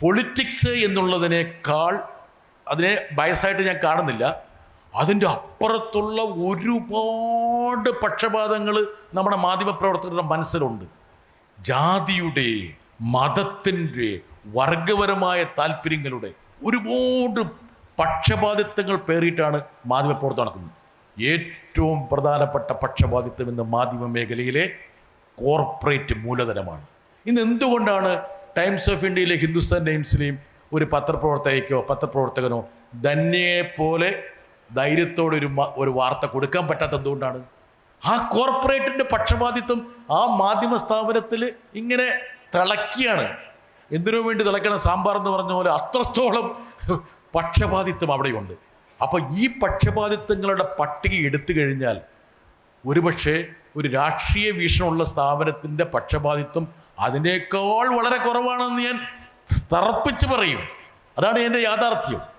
Politics എന്നുള്ളതിനേക്കാൾ അതിനെ ബയസായിട്ട് ഞാൻ കാണുന്നില്ല. അതിന്റെ അപ്പുറത്തുള്ള ഒരുപാട് പക്ഷപാതങ്ങൾ നമ്മുടെ മാധ്യമപ്രവർത്തകരുടെ മനസ്സിലുണ്ട്. ജാതിയുടെ മതത്തിന്റെ വർഗപരമായ താല്പര്യങ്ങളുടെ ഒരുപാട് പക്ഷപാതിത്വങ്ങൾ പേറിയിട്ടാണ് മാധ്യമപ്രവർത്തനം നടക്കുന്നത്. ഏറ്റവും പ്രധാനപ്പെട്ട പക്ഷപാതിത്വം ഇന്ന് മാധ്യമ മേഖലയിലെ കോർപ്പറേറ്റ് മൂലധനമാണ്. ഇന്ന് എന്തുകൊണ്ടാണ് ടൈംസ് ഓഫ് ഇന്ത്യയിലെ ഹിന്ദുസ്ഥാൻ ടൈംസിലെയും ഒരു പത്രപ്രവർത്തകയ്ക്കോ പത്രപ്രവർത്തകനോ ധന്യയെപ്പോലെ ധൈര്യത്തോടെ ഒരു ഒരു വാർത്ത കൊടുക്കാൻ പറ്റാത്ത എന്തുകൊണ്ടാണ് ആ കോർപ്പറേറ്റിന്റെ പക്ഷപാതിത്വം ആ മാധ്യമ സ്ഥാപനത്തിൽ ഇങ്ങനെ തിളക്കിയാണ്. എന്തിനു വേണ്ടി തിളക്കണം? സാമ്പാർ എന്ന് പറഞ്ഞ പോലെ അത്രത്തോളം പക്ഷപാതിത്വം അവിടെയുണ്ട്. അപ്പോൾ ഈ പക്ഷപാതിത്വങ്ങളുടെ പട്ടിക എടുത്തു കഴിഞ്ഞാൽ ഒരുപക്ഷെ ഒരു രാഷ്ട്രീയ വീക്ഷണമുള്ള സ്ഥാപനത്തിന്റെ പക്ഷപാതിത്വം അതിനേക്കാൾ വളരെ കുറവാണെന്ന് ഞാൻ തറപ്പിച്ച് പറയും. അതാണ് എന്റെ യാഥാർത്ഥ്യം.